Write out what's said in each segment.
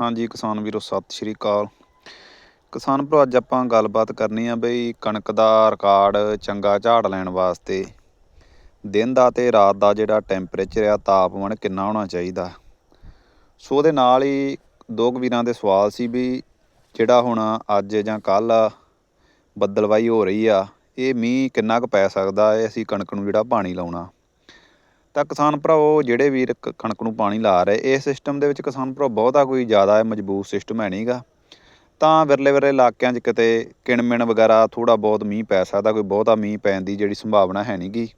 ਹਾਂਜੀ, ਕਿਸਾਨ ਵੀਰੋ, ਸਤਿ ਸ਼੍ਰੀ ਅਕਾਲ। ਕਿਸਾਨ ਭਰਾ, ਅੱਜ ਆਪਾਂ ਗੱਲਬਾਤ ਕਰਨੀ ਆ ਬਈ ਕਣਕ ਦਾ ਰਿਕਾਰਡ ਚੰਗਾ ਝਾੜ ਲੈਣ ਵਾਸਤੇ। ਦਿਨ ਦਾ ਤੇ ਰਾਤ ਦਾ ਜਿਹੜਾ ਟੈਂਪਰੇਚਰ ਆ, ਤਾਪਮਾਨ ਕਿੰਨਾ ਹੋਣਾ ਚਾਹੀਦਾ? ਸੋ ਉਹਦੇ ਨਾਲ ਹੀ ਦੋ ਕੁ ਵੀਰਾਂ ਦੇ ਸਵਾਲ ਸੀ ਵੀ ਜਿਹੜਾ ਹੁਣ ਅੱਜ ਜਾਂ ਕੱਲ ਬੱਦਲਵਾਈ ਹੋ ਰਹੀ ਆ, ਇਹ ਮੀਂਹ ਕਿੰਨਾ ਕੁ ਪੈ ਸਕਦਾ? ਹੈ ਅਸੀਂ ਕਣਕ ਨੂੰ ਜਿਹੜਾ ਪਾਣੀ ਲਾਉਣਾ। ਤਾਂ ਕਿਸਾਨ ਭਰਾਓ, ਜਿਹੜੇ ਵੀਰ ਕ- ਕਣਕ ਨੂੰ ਪਾਣੀ ਲਾ ਰਹੇ, ਇਸ ਸਿਸਟਮ ਦੇ ਵਿੱਚ ਕਿਸਾਨ ਭਰਾ ਬਹੁਤਾ ਕੋਈ ਜ਼ਿਆਦਾ ਮਜ਼ਬੂਤ ਸਿਸਟਮ ਹੈ ਨਹੀਂਗਾ ਤਾਂ ਵਿਰਲੇ ਵਿਰਲੇ ਇਲਾਕਿਆਂ 'ਚ ਕਿਤੇ ਕਿਣਮਿਣ ਵਗੈਰਾ ਥੋੜਾ ਬਹੁਤ ਮੀਂਹ ਪੈ ਸਕਦਾ, ਕੋਈ ਬਹੁਤਾ ਮੀਂਹ ਪੈਣ ਦੀ ਜਿਹੜੀ ਸੰਭਾਵਨਾ ਹੈ ਨਹੀਂਗੀ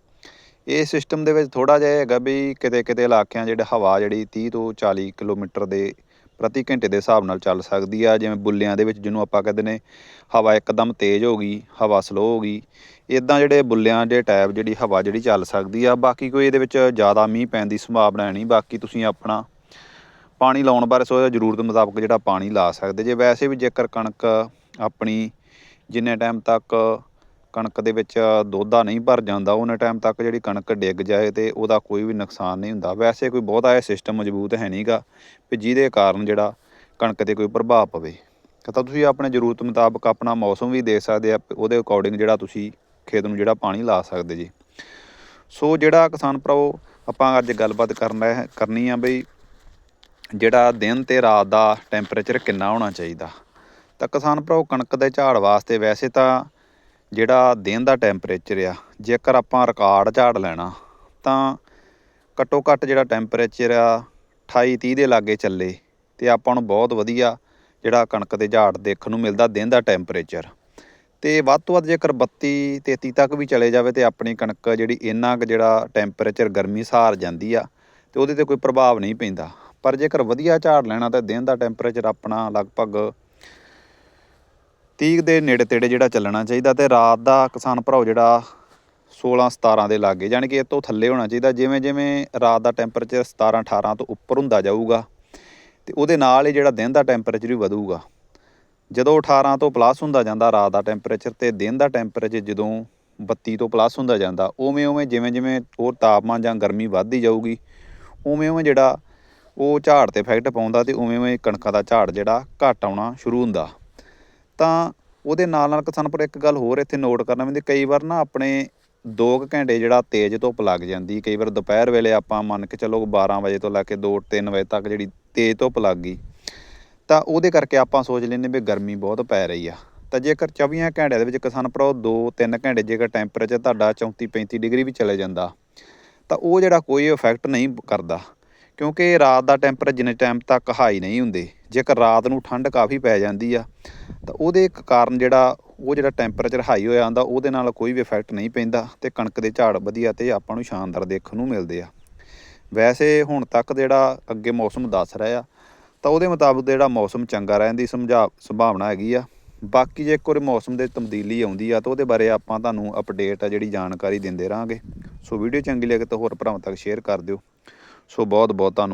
ਇਹ ਸਿਸਟਮ ਦੇ ਵਿੱਚ ਥੋੜਾ ਜਿਹਾ ਇਹ ਹੈਗਾ ਵੀ ਕਿਤੇ ਕਿਤੇ ਇਲਾਕਿਆਂ ਜਿਹੜੇ ਹਵਾ ਜਿਹੜੀ 30 ਤੋਂ 40 ਕਿਲੋਮੀਟਰ ਦੇ ਪ੍ਰਤੀ ਘੰਟੇ ਦੇ ਹਿਸਾਬ ਨਾਲ ਚੱਲ ਸਕਦੀ ਆ, ਜਿਵੇਂ ਬੁੱਲਿਆਂ ਦੇ ਵਿੱਚ ਜਿਹਨੂੰ ਆਪਾਂ ਕਹਿੰਦੇ ਨੇ ਹਵਾ ਇੱਕਦਮ ਤੇਜ਼ ਹੋ ਗਈ, ਹਵਾ ਸਲੋ ਹੋ ਗਈ ਇਦਾਂ ਜਿਹੜੇ ਬੁੱਲਿਆਂ ਦੇ ਟੈਬ ਜਿਹੜੀ ਹਵਾ ਜਿਹੜੀ ਚੱਲ ਸਕਦੀ ਆ, ਬਾਕੀ ਕੋਈ ਇਹਦੇ ਵਿੱਚ ਜ਼ਿਆਦਾ ਮੀਂਹ ਪੈਣ ਦੀ ਸੰਭਾਵਨਾ ਹੈ ਨਹੀਂ, ਬਾਕੀ ਤੁਸੀਂ ਆਪਣਾ ਪਾਣੀ ਲਾਉਣ ਬਾਰੇ ਸੋਚਿਆ ਜ਼ਰੂਰਤ ਮੁਤਾਬਕ ਜਿਹੜਾ ਪਾਣੀ ਲਾ ਸਕਦੇ, ਜੇ ਵੈਸੇ ਵੀ ਜੇਕਰ ਕਣਕ ਆਪਣੀ ਜਿੰਨੇ ਟਾਈਮ ਤੱਕ ਕਣਕ ਦੇ ਵਿੱਚ ਦੋਧਾ ਨਹੀਂ ਭਰ ਜਾਂਦਾ, ਉਹਨੇ ਟਾਈਮ ਤੱਕ ਜਿਹੜੀ ਕਣਕ ਡਿੱਗ ਜਾਏ ਤੇ ਉਹਦਾ ਕੋਈ ਵੀ ਨੁਕਸਾਨ ਨਹੀਂ ਹੁੰਦਾ। ਵੈਸੇ ਕੋਈ ਬਹੁਤਾ ਇਹ ਸਿਸਟਮ ਮਜ਼ਬੂਤ ਹੈ ਨਹੀਂਗਾ ਵੀ ਜਿਹਦੇ ਕਾਰਨ ਜਿਹੜਾ ਕਣਕ ਤੇ ਕੋਈ ਪ੍ਰਭਾਵ ਪਵੇ। ਤਾਂ ਤੁਸੀਂ ਆਪਣੇ ਜ਼ਰੂਰਤ ਮੁਤਾਬਕ ਆਪਣਾ ਮੌਸਮ ਵੀ ਦੇਖ ਸਕਦੇ ਆ, ਉਹਦੇ ਅਕੋਰਡਿੰਗ ਜਿਹੜਾ ਤੁਸੀਂ ਖੇਤ ਨੂੰ ਜਿਹੜਾ ਪਾਣੀ ਲਾ ਸਕਦੇ ਜੀ। ਸੋ ਜਿਹੜਾ ਕਿਸਾਨ ਭਰਾਓ ਆਪਾਂ ਅੱਜ ਗੱਲਬਾਤ ਕਰਨਾ ਹੈ, ਕਰਨੀ ਆ ਬਈ ਜਿਹੜਾ ਦਿਨ ਤੇ ਰਾਤ ਦਾ ਟੈਂਪਰੇਚਰ ਕਿੰਨਾ ਹੋਣਾ ਚਾਹੀਦਾ। ਤਾਂ ਕਿਸਾਨ ਭਰਾਓ ਕਣਕ ਦੇ ਝਾੜ ਵਾਸਤੇ ਵੈਸੇ ਤਾਂ ਜਿਹੜਾ ਦਿਨ ਦਾ ਟੈਂਪਰੇਚਰ ਆ, ਜੇਕਰ ਆਪਾਂ ਰਿਕਾਰਡ ਝਾੜ ਲੈਣਾ, ਤਾਂ ਘੱਟੋ ਘੱਟ ਜਿਹੜਾ ਟੈਂਪਰੇਚਰ ਆ 28 30 ਦੇ ਲਾਗੇ ਚੱਲੇ ਤੇ ਆਪਾਂ ਨੂੰ ਬਹੁਤ ਵਧੀਆ ਜਿਹੜਾ ਕਣਕ ਦੇ ਝਾੜ ਦੇਖਣ ਨੂੰ ਮਿਲਦਾ ਦਿਨ ਦਾ ਟੈਂਪਰੇਚਰ ਤੇ ਵੱਧ ਤੋਂ ਵੱਧ ਜੇਕਰ 32 33 ਤੱਕ ਵੀ ਚਲੇ ਜਾਵੇ ਤੇ ਆਪਣੀ ਕਣਕ ਜਿਹੜੀ ਇੰਨਾ ਕੁ ਜਿਹੜਾ ਟੈਂਪਰੇਚਰ ਗਰਮੀ ਸਹਾਰ ਜਾਂਦੀ ਆ, ਤੇ ਉਹਦੇ ਤੇ ਕੋਈ ਪ੍ਰਭਾਵ ਨਹੀਂ ਪੈਂਦਾ। ਪਰ ਜੇਕਰ ਵਧੀਆ ਝਾੜ ਲੈਣਾ ਤਾਂ ਦਿਨ ਦਾ ਟੈਂਪਰੇਚਰ ਆਪਣਾ ਲਗਭਗ 30 ਦੇ ਨੇੜੇ ਤੇੜੇ ਜਿਹੜਾ ਚੱਲਣਾ ਚਾਹੀਦਾ ਤੇ ਰਾਤ ਦਾ ਕਿਸਾਨ ਭਰਾਓ ਜਿਹੜਾ 16 17 ਦੇ ਲਾਗੇ ਯਾਨੀ ਕਿ ਇਹ ਤੋਂ ਥੱਲੇ ਹੋਣਾ ਚਾਹੀਦਾ, ਜਿਵੇਂ ਜਿਵੇਂ ਰਾਤ ਦਾ ਟੈਂਪਰੇਚਰ 17 18 ਤੋਂ ਉੱਪਰ ਹੁੰਦਾ ਜਾਊਗਾ ਤੇ ਉਹਦੇ ਨਾਲ ਹੀ ਜਿਹੜਾ ਦਿਨ ਦਾ ਟੈਂਪਰੇਚਰ ਵੀ ਵਧੂਗਾ। ਜਦੋਂ 18 ਤੋਂ ਪਲੱਸ ਹੁੰਦਾ ਜਾਂਦਾ ਰਾਤ ਦਾ ਟੈਂਪਰੇਚਰ ਤੇ ਦਿਨ ਦਾ ਟੈਂਪਰੇਚਰ ਜਦੋਂ 32 ਤੋਂ ਪਲੱਸ ਹੁੰਦਾ ਜਾਂਦਾ, ਉਵੇਂ ਉਵੇਂ ਜਿਵੇਂ ਜਿਵੇਂ ਹੋਰ ਤਾਪਮਾਨ ਜਾਂ ਗਰਮੀ ਵੱਧਦੀ ਜਾਊਗੀ, ਉਵੇਂ ਉਵੇਂ ਜਿਹੜਾ ਉਹ ਝਾੜ ਤੇ ਇਫੈਕਟ ਪਾਉਂਦਾ ਤੇ ਉਵੇਂ ਉਵੇਂ ਕਣਕਾਂ ਦਾ ਝਾੜ ਜਿਹੜਾ ਘਟ ਆਉਣਾ ਸ਼ੁਰੂ ਹੁੰਦਾ। ਤਾਂ ਉਹਦੇ ਨਾਲ ਨਾਲ ਕਿਸਾਨ ਪਰ ਇੱਕ ਗੱਲ ਹੋਰ ਇੱਥੇ ਨੋਟ ਕਰਨਾ ਪੈਂਦੀ, ਕਈ ਵਾਰ ਨਾ ਆਪਣੇ 2 ਘੰਟੇ ਜਿਹੜਾ ਤੇਜ਼ ਧੁੱਪ ਲੱਗ ਜਾਂਦੀ, ਕਈ ਵਾਰ ਦੁਪਹਿਰ ਵੇਲੇ ਆਪਾਂ ਮੰਨ ਕੇ ਚੱਲੋ 12 ਵਜੇ ਤੋਂ ਲੈ ਕੇ 2 3 ਵਜੇ ਤੱਕ ਜਿਹੜੀ ਤੇਜ਼ ਧੁੱਪ ਲੱਗ ਗਈ, ਤਾਂ ਉਹਦੇ ਕਰਕੇ ਆਪਾਂ ਸੋਚ ਲੈਂਦੇ ਵੀ ਗਰਮੀ ਬਹੁਤ ਪੈ ਰਹੀ ਆ। ਤਾਂ ਜੇਕਰ 24 ਘੰਟਿਆਂ ਦੇ ਵਿੱਚ ਕਿਸਾਨ ਭਰਾ 2-3 ਘੰਟੇ ਜੇਕਰ ਟੈਂਪਰੇਚਰ ਤੁਹਾਡਾ 34-35 ਡਿਗਰੀ ਵੀ ਚਲੇ ਜਾਂਦਾ, ਤਾਂ ਉਹ ਜਿਹੜਾ ਕੋਈ ਇਫੈਕਟ ਨਹੀਂ ਕਰਦਾ, ਕਿਉਂਕਿ ਰਾਤ ਦਾ ਟੈਂਪਰੇਚਰ ਜਿੰਨੇ ਟਾਈਮ ਤੱਕ ਹਾਈ ਨਹੀਂ ਹੁੰਦੇ, ਜੇਕਰ ਰਾਤ ਨੂੰ ਠੰਡ ਕਾਫੀ ਪੈ ਜਾਂਦੀ ਆ ਤਾਂ ਉਹਦੇ ਇੱਕ ਕਾਰਨ ਜਿਹੜਾ, ਉਹ ਜਿਹੜਾ ਟੈਂਪਰੇਚਰ ਹਾਈ ਹੋਇਆ ਆਂਦਾ ਉਹਦੇ ਨਾਲ ਕੋਈ ਵੀ ਇਫੈਕਟ ਨਹੀਂ ਪੈਂਦਾ ਤੇ ਕਣਕ ਦੇ ਝਾੜ ਵਧੀਆ ਤੇ ਆਪਾਂ ਨੂੰ ਸ਼ਾਨਦਾਰ ਦੇਖਣ ਨੂੰ ਮਿਲਦੇ ਆ। ਵੈਸੇ ਹੁਣ ਤੱਕ ਜਿਹੜਾ ਅੱਗੇ ਮੌਸਮ ਦੱਸ ਰਿਹਾ ਆ, ਤਾਂ ਉਹਦੇ ਮੁਤਾਬਕ ਜਿਹੜਾ ਮੌਸਮ ਚੰਗਾ ਰਹਿਣ ਦੀ ਸਮਝਾ, ਸੰਭਾਵਨਾ ਹੈਗੀ ਆ। ਬਾਕੀ ਜੇ ਇੱਕ ਮੌਸਮ ਦੇ ਤਬਦੀਲੀ ਆਉਂਦੀ ਆ, ਤਾਂ ਉਹਦੇ ਬਾਰੇ ਆਪਾਂ ਤੁਹਾਨੂੰ ਅਪਡੇਟ ਆ ਜਿਹੜੀ ਜਾਣਕਾਰੀ ਦਿੰਦੇ ਰਹਾਂਗੇ। ਸੋ ਵੀਡੀਓ ਚੰਗੀ ਲੱਗੇ ਤਾਂ ਹੋਰ ਭਰਾਵਾਂ ਤੱਕ ਸ਼ੇਅਰ ਕਰ ਦਿਓ। ਸੋ ਬਹੁਤ ਬਹੁਤ ਧੰਨਵਾਦ।